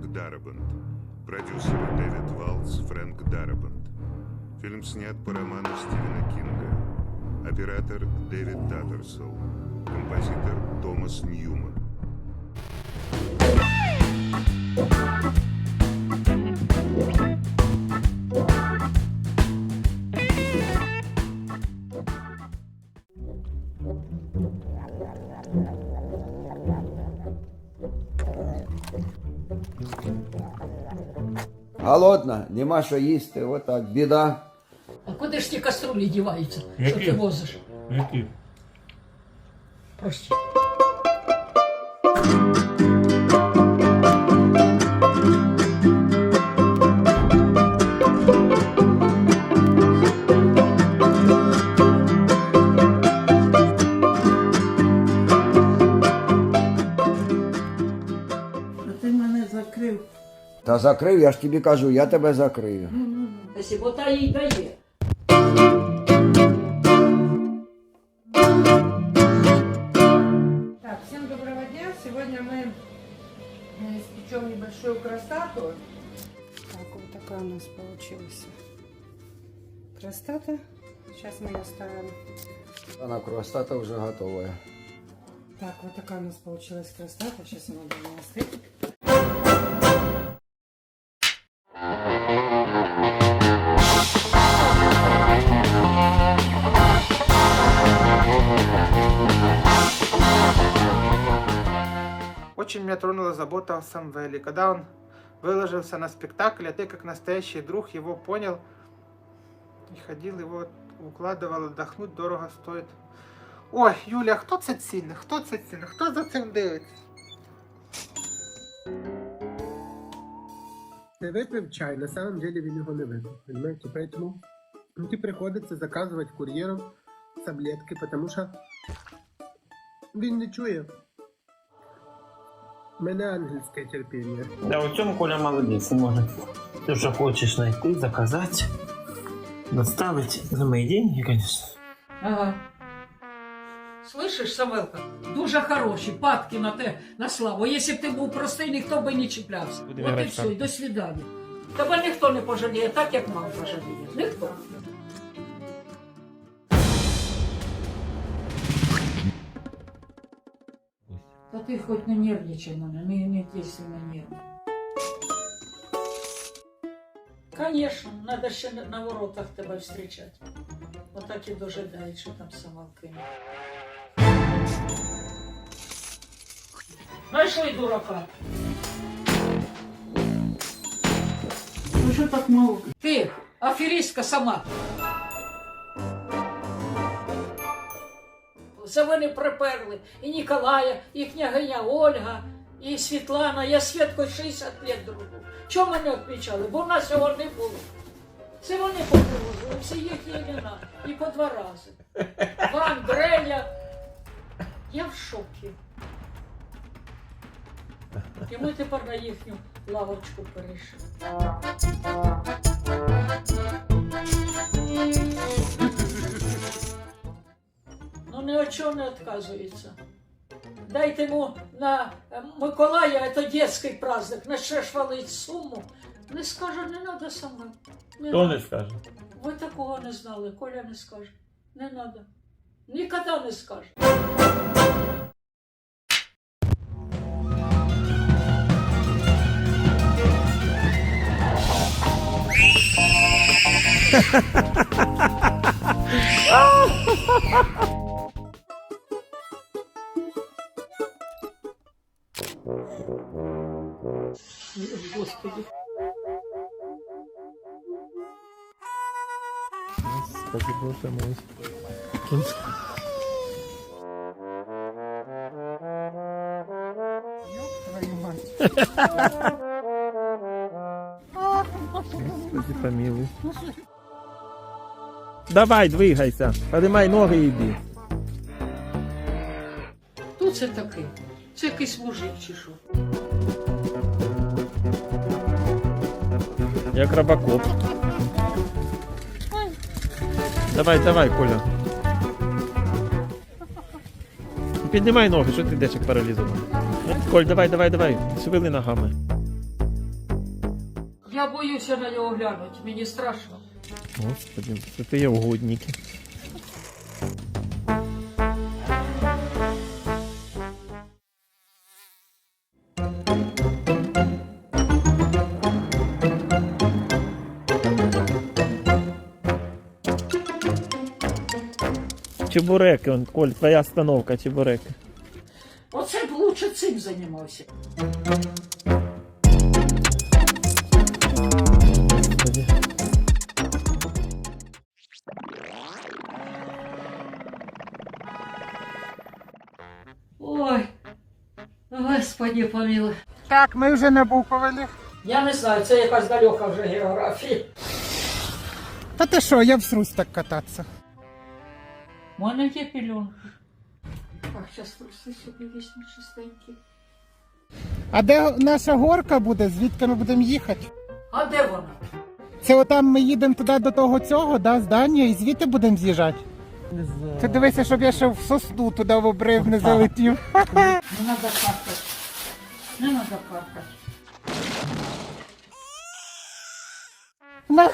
Фрэнк Дарабант. Продюсеры Дэвид Валдс, Фрэнк Дарабант. Фильм снят по роману Стивена Кинга. Оператор Дэвид Таттерсел. Композитор Томас Ньюман. Голодна, нема що їсти, отак, біда. А куди ж ті каструлі діваються, що Які? ти возиш? Які? Прості. закрив, я ж тобі кажу, я тебе закрию. Якщо бо та їй дає. Так, всем доброго дня. Сегодня мы э, испечем небольшую крастату. Так, вот такая у нас получилась крастата. Сейчас мы ее ставим. Вона кростата вже готова. Так, вот такая у нас получилась крастата. Сейчас она должна остыть. Очень меня тронула забота о Самвеле. Когда он выложился на спектакль, а ты как настоящий друг его понял и ходил его укладывал, отдохнуть дорого стоит. Ой, Юля, хто це цінне? Хто це цінне? Хто за цим дивиться? Ты выпив чай, на самом деле він його не випив, понимаете? Поэтому ну, ти приходиться заказувати кур'єром таблетки, потому що він не чує. Мене ангельське терпіння. Да, у цьому Коля молодець, він може. Ти що хочеш знайти, заказати, доставити за мої деньги, конечно. Ага. Слышиш, Савелка, дуже хороші, падки на те, на славу. Якщо б ти був простий, ніхто би не чіплявся. Будемо От і грати все, і до свидання. Тебе ніхто не пожаліє, так як мам пожаліє. Ніхто. Ти хоч не нервничай мене, не, не дійсно на нервы. Конечно, надо ще на- воротах тебе встречать. Отак і дожидають, що там сама кине. Знайшли дурака. Ну что так мало? Ти, аферистка сама. За мене приперли і Ніколая, і княгиня Ольга, і Світлана. Я Святкою 60 років другу. Чого мене відмічали? Бо в нас цього не було. Це вони попривозили, всі їхні імена. І по два рази. Ван, Греля. Я в шокі. І ми тепер на їхню лавочку перейшли. Ну ни от чого не відказується. Дайте йому на е, Миколая, це дитячий праздник, на ще ж валить суму. Не скаже, не треба саме. Не Хто не скаже? Ви такого не знали, Коля не скаже. Не треба. Ніколи не скаже. Господи. Господи, боже мой. Господи, помилуй. Давай, двигайся. Поднимай ноги і йди. Хто це такий? Це якийсь мужик чи що? Як робокоп. Давай, давай, Коля. Піднімай ноги, що ти йдеш як паралізований. Коль, давай, давай, давай. Шевели ногами. Я боюся на нього глянути, мені страшно. Господи, це ти є угодники. Чебуреки, он, Коль, твоя остановка, чебуреки. Оце б лучше цим займався. Ой, господи помилуй. Так, ми вже на Буковелі. Я не знаю, це якась далека вже географія. Та ти що, я всрусь так кататися. У мене є пільонки. Так, зараз труси собі візьму чистенькі. А де наша горка буде? Звідки ми будемо їхати? А де вона? Це отам ми їдемо туди до того цього, да, здання, і звідти будемо з'їжджати. Ти дивися, щоб я ще в сосну туди в обрив не залетів. Не треба каркати. Не треба каркати. На.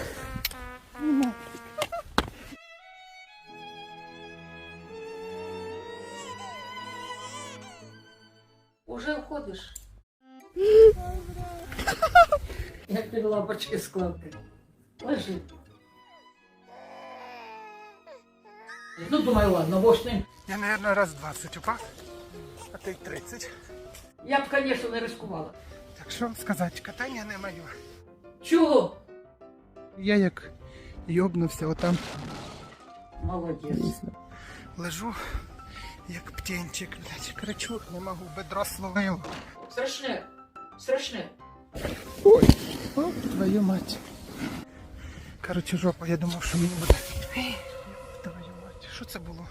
Уже входиш? Як під лампочки складки. Лежи. Ну, думаю, ладно, ж. Я, мабуть, раз 20 упав, а то й 30. Я б, звісно, не рискувала. Так що сказати, катання не моє. Чого? Я як йобнувся отам, Молодець. лежу, як птенчик, блядь, кричу, не можу, бедро словило. Страшне. Страшне. Ой, о, твою мать. Короче, жопа, я думав, що мені буде. Ей, Твою мать, що це було?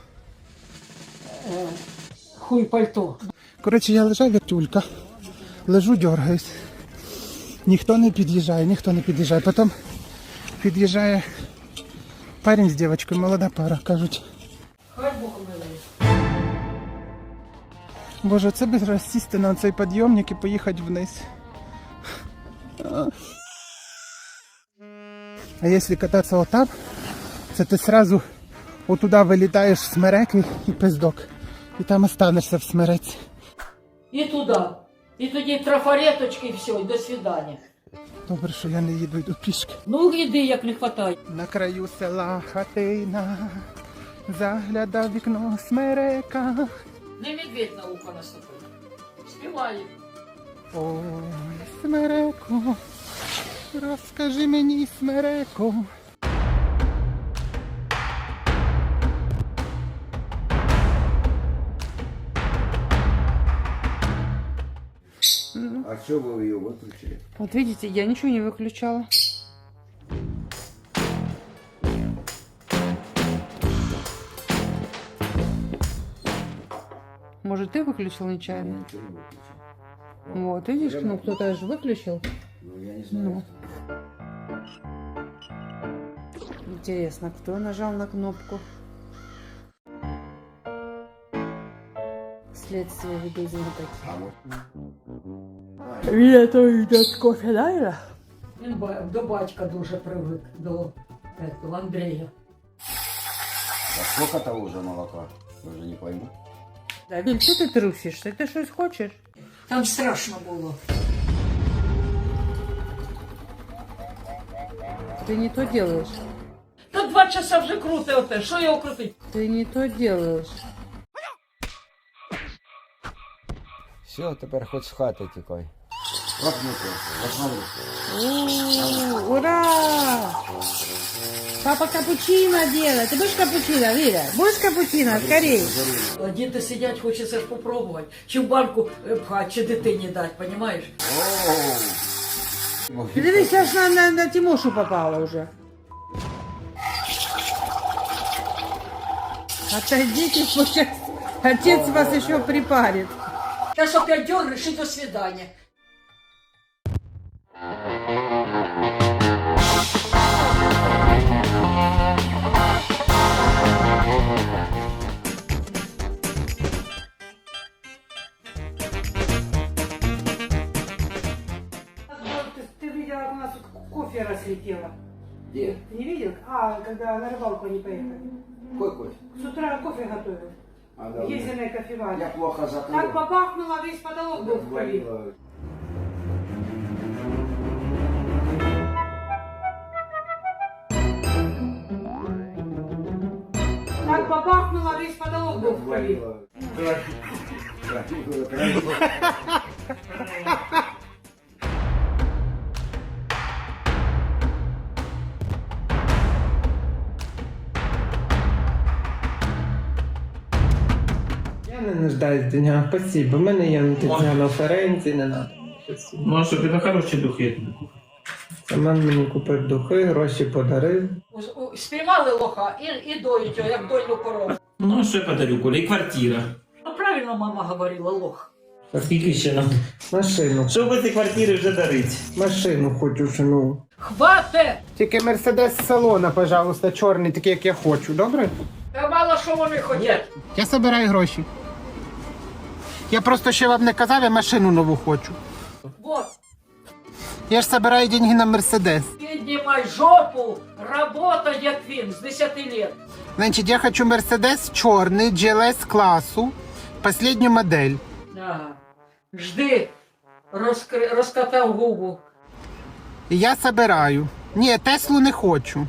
Хуй пальто. Коротше, я лежав тюлька. Лежу, дергаюсь. Ніхто не під'їжджає, ніхто не під'їжджає. Потім під'їжджає парень з дівчинкою, молода пара. Кажуть, боже, це без раз сісти на цей підйомник і поїхати вниз. А. Якщо кататися отам, це ти сразу отуда вилітаєш в смереки і пиздок. І там останешся в смереці. І туди. І тоді трафареточки і все, і до свидання. Добре, що я не їду, йду пішки. Ну, іди, як не хватає. На краю села хатина, загляда в вікно смерека. Не медведь на ухо наступив. Співає. Ой, смереко, розкажи мені, смереко. А что вы ее выключили? Вот видите, я ничего не выключала. Может, ты выключил нечаянно? Ничего не выключил. Вот, видишь, ну кто-то же выключил. Ну, я не знаю. Интересно, кто нажал на кнопку? Следствие ведут знатоки. А вот. Він то йде кофе, да, Він ба- до батька дуже привик, до этого, Андрія. А сколько того уже молока? Я уже не пойму. Давід, що ти трусишся? Ти щось хочешь? Там страшно было. Ты не то делаешь. Та два часа вже крути это. Что а я укрутить? Ты не то делаешь. Все, теперь хоть з хати тікай. Ура! Папа капучино делает. Ты будешь капучино, Виля? Будешь капучино? Скорей. А діти сидять, хочеться ж попробувати. Чи в банку е, пхать, чи дитині дати, понімаєш? Оу. Ты видишь, сейчас на, на, на Тимошу попала уже. Отойдите, сейчас отец вас еще припарит. Зараз опять дернеш і до свидання. Где? Ты не видел? А, когда на рыбалку не поехали. Какой кофе? С утра кофе готовил. А, В Езерной кофеварне. Я плохо закрыл. Так побахнуло, весь потолок был в крови. Так побахнуло, весь потолок был в крови. Я Не нуждаюсь в деньгах, спасибо. У мене є Тетяна Ференці, не треба. Може, щоб це хороші духи. Семен мені купив духи, гроші подарив. У- у- Спіймали лоха і, і доїть його, як дойну корову. Ну, що я подарю, Коля, і квартира. Ну правильно мама говорила, лох. А скільки ще нам? Машину. Що би ці квартири вже дарить? Машину хочу, шину. Хвате! Тільки Мерседес з салона, пожалуйста, чорний, такий, як я хочу, добре? Та мало що вони хотять. Я збираю гроші. Я просто ще вам не казав, я машину нову хочу. Вот, Я ж збираю деньги на Мерседес. піднімай жопу, работа як він з 10 лет. Значить, я хочу Мерседес чорний, GLS класу, последню модель. Ага. Жди, Розкри... розкатав губу. І я собираю. Ні, Теслу не хочу.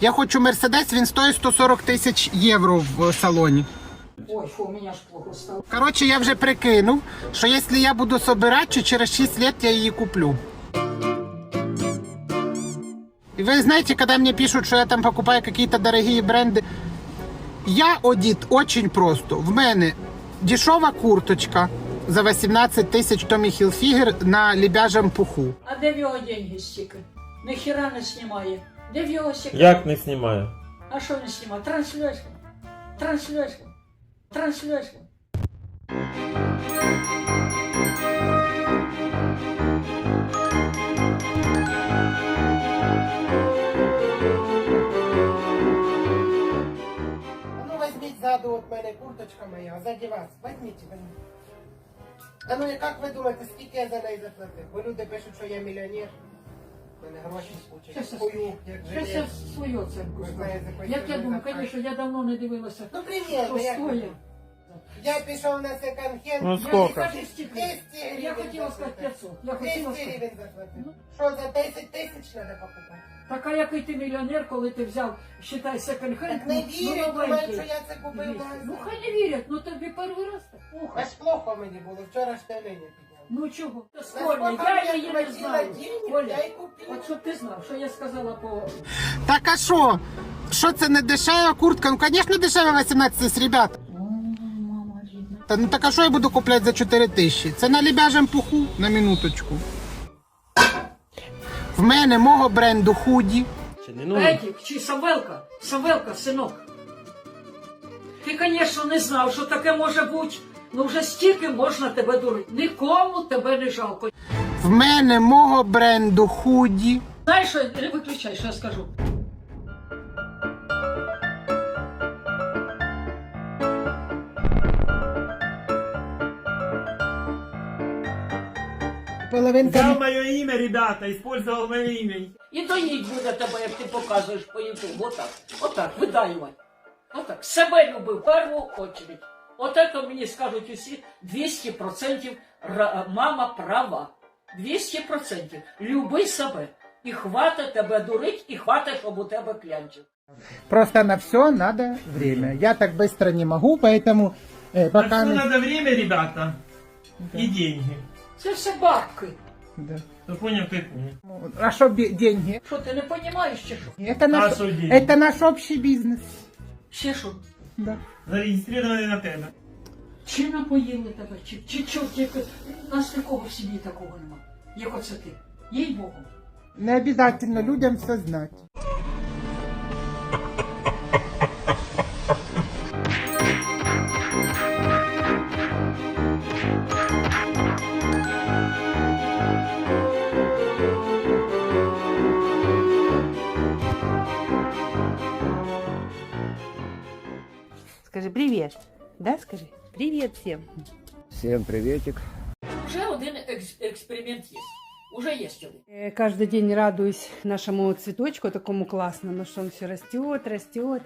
Я хочу Мерседес, він стоїть 140 тисяч євро в салоні. Ой, фу, мене ж плохо стало. Коротше, я вже прикинув, що якщо я буду собирати, через 6 лет я її куплю. И вы знаете, когда мне пишут, что я там покупаю какие-то дорогие бренды, я одіт очень просто. В мене дешева курточка за 18 тисяч Tommy Hilfiger на лебяжем пуху. А де в його деньги стільки? Ніхіра не знімає. Де в його стільки? Як не знімаю? А що не знімає? Транслюєшка. Транслюєшка. Транслюєшка. А ну возьміть ззаду от мене курточка моя, ззаді вас. Возьміть мене. А ну і як ви думаєте, скільки я за неї заплатив? Бо люди пишуть, що я мільйонер. Гроші Щас скучать. я- як свою оценку Ви знаєте, Як я думаю, ви звісно, я давно не дивилася. Ну Що примерно, як стоїть? я пішов на секонд-хенд. Ну, Я сколько? кажу стільки. 200 гривень. Я хотіла сказати 500. Я хотіла сказати. гривень заплатив. Ну. Що, за 10 тисяч треба покупати? Так а який ти мільйонер, коли ти взяв, считай, секонд-хенд? Так не вірять, думають, що я це купив Ну хай не вірять, ну тобі перший раз так. Ух, Аж плохо мені було, вчора ж телені. Ну чого? Скоро, я її не знаю. Оля, от щоб ти знав, що я сказала по... Так а що? Що це не дешева куртка? Ну, звісно, дешева 18 тисяч, ребят. Та ну так а що я буду купляти за 4 тисячі? Це на лебяжем пуху на минуточку. В мене мого бренду худі. Ну? Чи Савелка? Савелка, синок. Ти, звісно, не знав, що таке може бути. Ну вже стільки можна тебе дурити. Нікому тебе не жалко. В мене мого бренду худі. Знаєш, що не виключай, що я скажу. Половинка. Взяв моє ім'я, ребята, использовал моє ім'я. І доїть буде тебе, як ти показуєш по ютубу. Отак, отак, видаювати. Отак. Себе любив в першу очередь. От це мені скажуть усі 200% ра- мама права. 200%. Люби себе. І хватить тебе дурить, і хватить, щоб у тебе клянчив. Просто на все надо время. Я так быстро не могу, поэтому э, На пока... все не- надо время, ребята. І деньги. Це все бабки. Да. Ти поняв, ти поняв. А что бе- деньги? Що ти не розумієш, чи що? Это наш, А что деньги? это наш общий бизнес. Ще що? Да. Зареєстрований на тебе. Чи напоїли тебе, чи, чи чорт, як нас такого в сім'ї такого нема. Як оце ти. Їй Богу. Не обязательно людям все знать. Привет. Да, скажи? Привет всем. Всем приветик. Вже один експеримент є. Уже є один. Э, Каждый день радуюсь нашему цветочку такому классному, что он все растет, растет,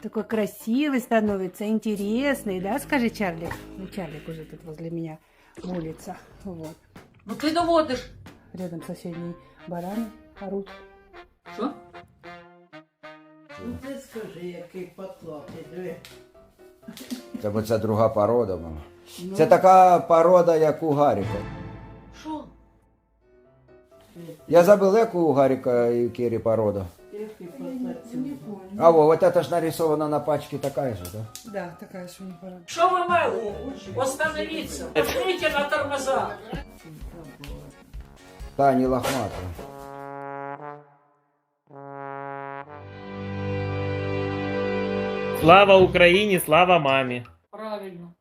такой красивый становится, интересный, да, скажи Чарлик? Ну, Чарлик уже тут возле меня молится, вот. Ну ти доводиш. Рядом соседний баран орут. Що? Ну ти скажи, який потлатий, диви. Це бо це друга порода, мама. Це така порода, як у Гаріка. Що? Я забыл, яку у Гаріка і Кірі порода. А во, вот это ж нарисована на пачке такая же, да? Да, такая же у них порода. Що ви мели? Остановіться. Нажмите на тормоза. Та, не лохматая. Слава Україні, слава мамі. Правильно.